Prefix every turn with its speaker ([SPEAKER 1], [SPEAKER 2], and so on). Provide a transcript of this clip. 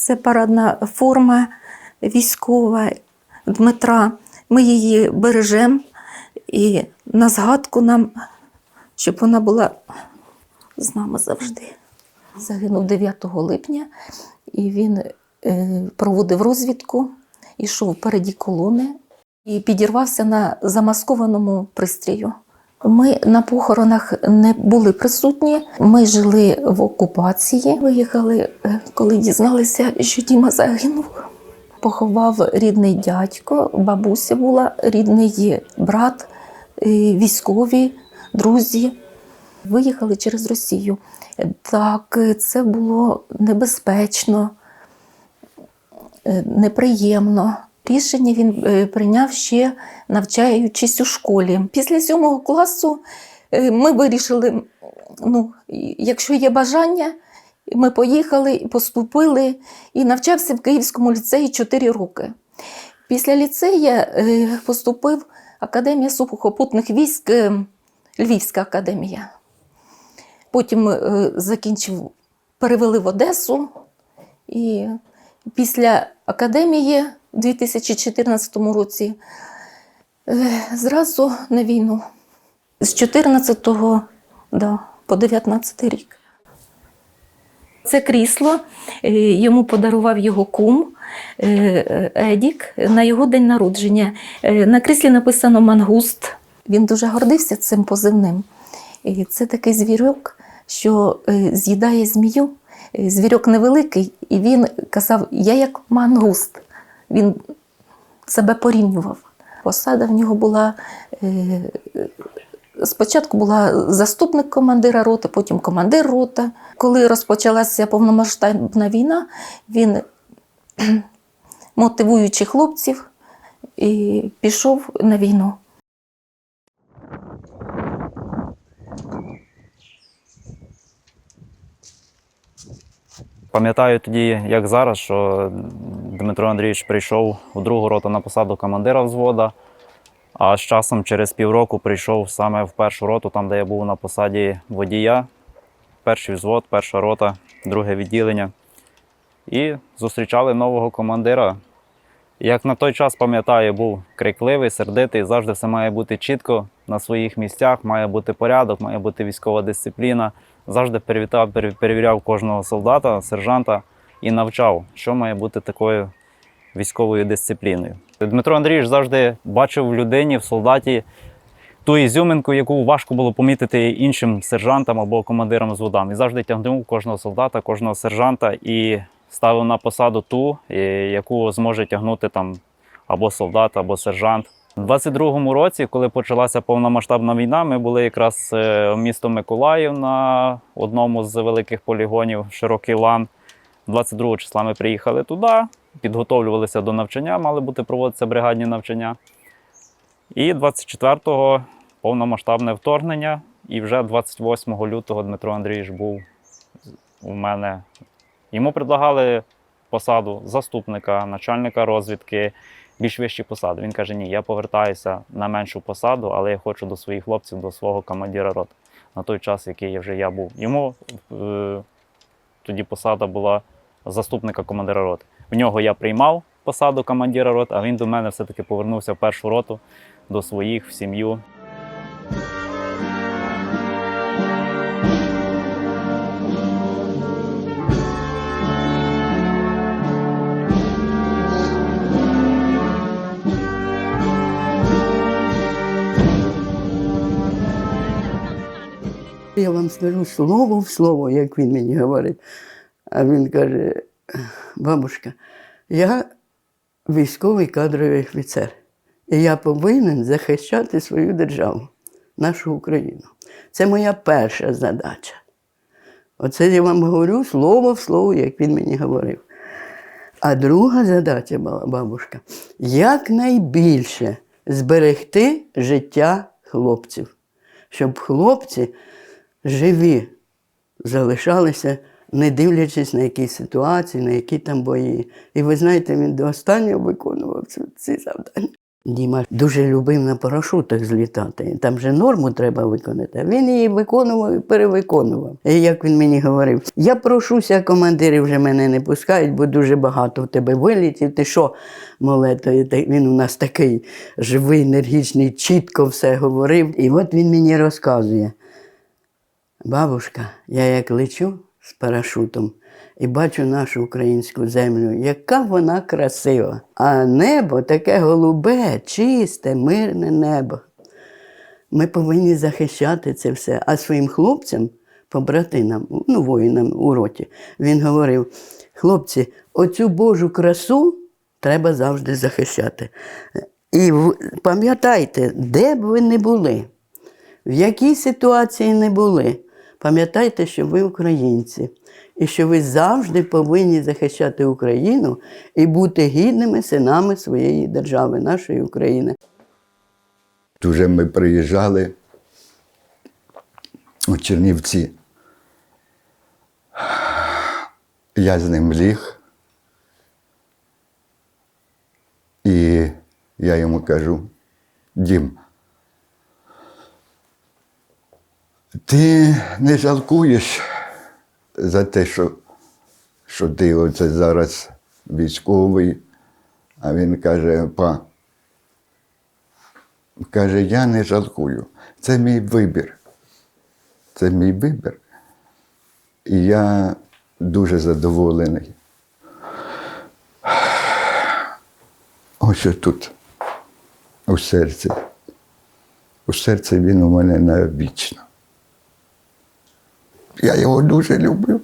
[SPEAKER 1] Це парадна форма військова Дмитра. Ми її бережемо і на згадку нам, щоб вона була з нами завжди. Загинув 9 липня, і він е, проводив розвідку, йшов впереді колони і підірвався на замаскованому пристрію. Ми на похоронах не були присутні. Ми жили в окупації. Виїхали, е, коли дізналися, що Діма загинув. Поховав рідний дядько, бабуся була, рідний брат, е, військові, друзі. Виїхали через Росію. Так, е, це було небезпечно, неприємно. Рішення він е, прийняв ще навчаючись у школі. Після сьомого класу е, ми вирішили, ну, якщо є бажання, ми поїхали, поступили і навчався в Київському ліцеї 4 роки. Після ліцея е, поступив Академія сухопутних військ, Львівська академія. Потім закінчив, перевели в Одесу. І після академії у 2014 році е, зразу на війну. З 14 да, по 19 рік. Це крісло е, йому подарував його кум е, Едік на його день народження. На кріслі написано мангуст. Він дуже гордився цим позивним. Це такий звірок, що з'їдає змію. Звірок невеликий, і він казав: Я як мангуст. Він себе порівнював. Посада в нього була. е, Спочатку була заступник командира роти, потім командир рота. Коли розпочалася повномасштабна війна, він, мотивуючи хлопців, і пішов на війну.
[SPEAKER 2] Пам'ятаю тоді, як зараз, що Дмитро Андрійович прийшов у другу роту на посаду командира взвода, а з часом через півроку прийшов саме в першу роту, там, де я був на посаді водія, перший взвод, перша рота, друге відділення. І зустрічали нового командира. Як на той час пам'ятаю, був крикливий, сердитий, завжди все має бути чітко на своїх місцях, має бути порядок, має бути військова дисципліна. Завжди перевітав, перевіряв кожного солдата, сержанта і навчав, що має бути такою військовою дисципліною. Дмитро Андрійович завжди бачив в людині, в солдаті ту ізюминку, яку важко було помітити іншим сержантам або командирам зводам. І завжди тягнув кожного солдата, кожного сержанта і ставив на посаду ту, яку зможе тягнути там або солдат, або сержант. У 22-му році, коли почалася повномасштабна війна, ми були якраз е, місто Миколаїв на одному з великих полігонів Широкий лан. 22 числа ми приїхали туди, підготовлювалися до навчання, мали бути проводитися бригадні навчання. І 24-го повномасштабне вторгнення, і вже 28 лютого Дмитро Андрійович був у мене. Йому предлагали посаду заступника, начальника розвідки, більш вищі посади. Він каже: Ні, я повертаюся на меншу посаду, але я хочу до своїх хлопців, до свого командира роти. На той час, який вже я був. Йому е, тоді посада була заступника командира роти. В нього я приймав посаду командира роти, а він до мене все-таки повернувся в першу роту до своїх в сім'ю.
[SPEAKER 3] Я вам скажу слово в слово, як він мені говорить. А він каже: бабушка, я військовий кадровий офіцер, і я повинен захищати свою державу, нашу Україну. Це моя перша задача. Оце я вам говорю слово в слово, як він мені говорив. А друга задача бабушка, якнайбільше зберегти життя хлопців, щоб хлопці живі залишалися, не дивлячись на якісь ситуації, на які там бої. І ви знаєте, він до останнього виконував ці, завдання. Діма дуже любив на парашутах злітати. Там же норму треба виконати. Він її виконував і перевиконував. І як він мені говорив, я прошуся, командири вже мене не пускають, бо дуже багато в тебе вилітів. Ти що, моле, то і та- він у нас такий живий, енергічний, чітко все говорив. І от він мені розказує. Бабушка, я як лечу з парашутом і бачу нашу українську землю, яка вона красива. А небо таке голубе, чисте, мирне небо. Ми повинні захищати це все. А своїм хлопцям, побратинам, ну, воїнам у роті, він говорив: хлопці, оцю Божу красу треба завжди захищати. І пам'ятайте, де б ви не були, в якій ситуації не були, пам'ятайте, що ви українці, і що ви завжди повинні захищати Україну і бути гідними синами своєї держави, нашої України.
[SPEAKER 4] Дуже ми приїжджали у Чернівці. Я з ним ліг. І я йому кажу, Дім, ти не жалкуєш за те, що, що ти оце зараз військовий. А він каже, па, Каже, я не жалкую. Це мій вибір. Це мій вибір. І я дуже задоволений. Ось тут, у серці. У серці він у мене навічно. Я його дуже люблю.